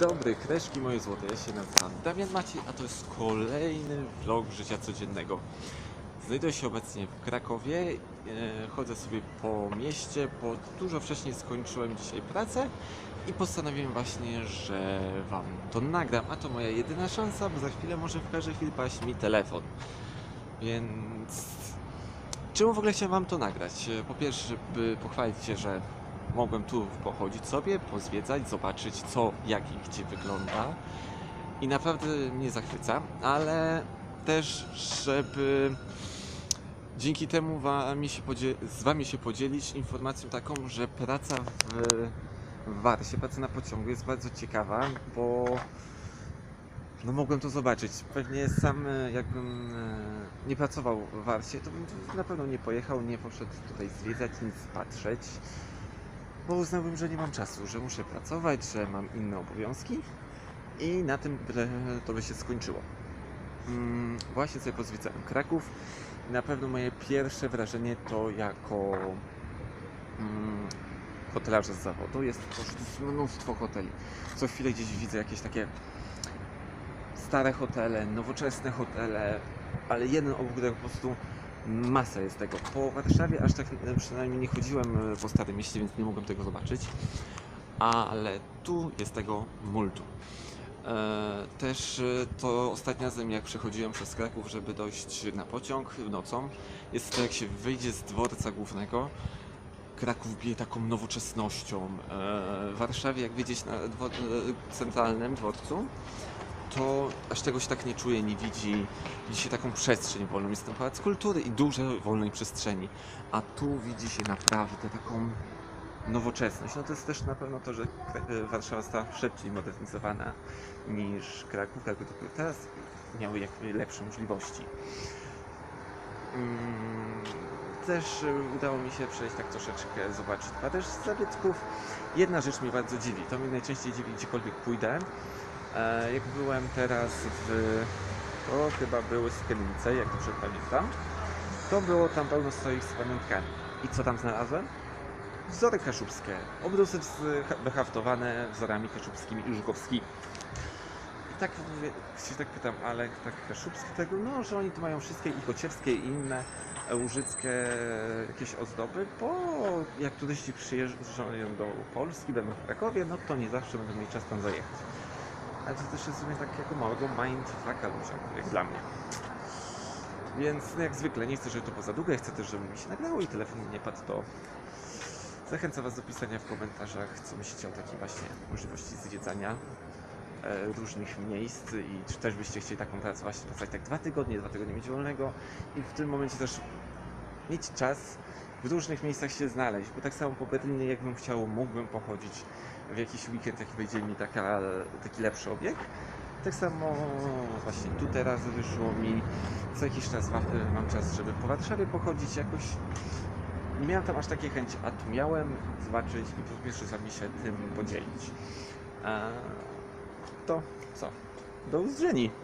dobry, kreszki moje złote, ja się nazywam Damian Maciej, a to jest kolejny vlog życia codziennego. Znajduję się obecnie w Krakowie, e, chodzę sobie po mieście, bo dużo wcześniej skończyłem dzisiaj pracę i postanowiłem właśnie, że Wam to nagram, a to moja jedyna szansa, bo za chwilę może w każdej chwili paść mi telefon. Więc czemu w ogóle chciałem Wam to nagrać? E, Po pierwsze, żeby pochwalić się, że mogłem tu pochodzić sobie, pozwiedzać, zobaczyć co, jak i gdzie wygląda. I naprawdę mnie zachwyca, ale też, żeby dzięki temu wami się z Wami się podzielić informacją taką, że praca w Warsie, praca na pociągu jest bardzo ciekawa, bo no mogłem to zobaczyć. Pewnie sam e, jakbym e, nie pracował w Warsie, to bym na pewno nie pojechał, nie poszedł tutaj zwiedzać, nic patrzeć, bo uznałbym, że nie mam czasu, że muszę pracować, że mam inne obowiązki i na tym to by się skończyło. Mm, właśnie sobie pozwiedzałem Kraków na pewno moje pierwsze wrażenie to jako mm, hotelarza z zawodu jest to jest mnóstwo hoteli. Co chwilę gdzieś widzę jakieś takie stare hotele, nowoczesne hotele, ale jeden obok drugiego po prostu masa jest tego. Po Warszawie aż tak e, przynajmniej nie chodziłem e, po Starym Mieście, więc nie mogłem tego zobaczyć. Ale tu jest tego multum. E, Też to ostatnim razem jak przechodziłem przez Kraków, żeby dojść na pociąg nocą, jest to jak się wyjdzie z dworca głównego, Kraków bije taką nowoczesnością. W Warszawie jak wiedzieć na centralnym dworcu, to aż tego się tak nie czuje, nie widzi. Widzi się taką przestrzeń wolną. Jest ten pałac kultury i dużo wolnej przestrzeni. A tu widzi się naprawdę taką nowoczesność. No to jest też na pewno to, że e, Warszawa została szybciej modernizowana niż Kraków. Kraków dopiero teraz miały jakby lepsze możliwości. Mm, Też udało mi się przejść tak troszeczkę, zobaczyć a też z zabytków. Jedna rzecz mnie bardzo dziwi, to mnie najczęściej dziwi gdziekolwiek pójdę. E, Jak byłem teraz w, to chyba były Skiernice, jak dobrze pamiętam, to było tam pełno stoik z pamiątkami. I co tam znalazłem? Wzory kaszubskie, obrusy wyhaftowane wzorami kaszubskimi i żukowskimi. I tak mówię, się tak pytam, ale tak kaszubskie tego, no, że oni tu mają wszystkie i kociewskie i inne łużyckie jakieś ozdoby, bo jak turyści przyjeżdżają do Polski, będą w Krakowie, no to nie zawsze będą mieli czas tam zajechać. Ale to też jest sobie takiego małego mindfucka ludziom, jak dla mnie. Więc no jak zwykle nie chcę, żeby to było za długo, ja chcę też, żeby mi się nagrało i telefon mi nie padł, to zachęcam Was do pisania w komentarzach, co myślicie o takiej właśnie możliwości zwiedzania e, różnych miejsc i czy też byście chcieli taką pracę właśnie pracować tak dwa tygodnie, dwa tygodnie mieć wolnego i w tym momencie też mieć czas w różnych miejscach się znaleźć, bo tak samo po Berlinie jakbym chciał, mógłbym pochodzić w jakiś weekend, jak będzie mi taka, taki lepszy obieg. Tak samo właśnie tu teraz wyszło mi, co jakiś czas wa- mam czas, żeby po Warszawie pochodzić jakoś. Nie miałem tam aż takiej chęci, a tu miałem zobaczyć i po pierwsze z się tym podzielić. A to co? Do usłyszenia.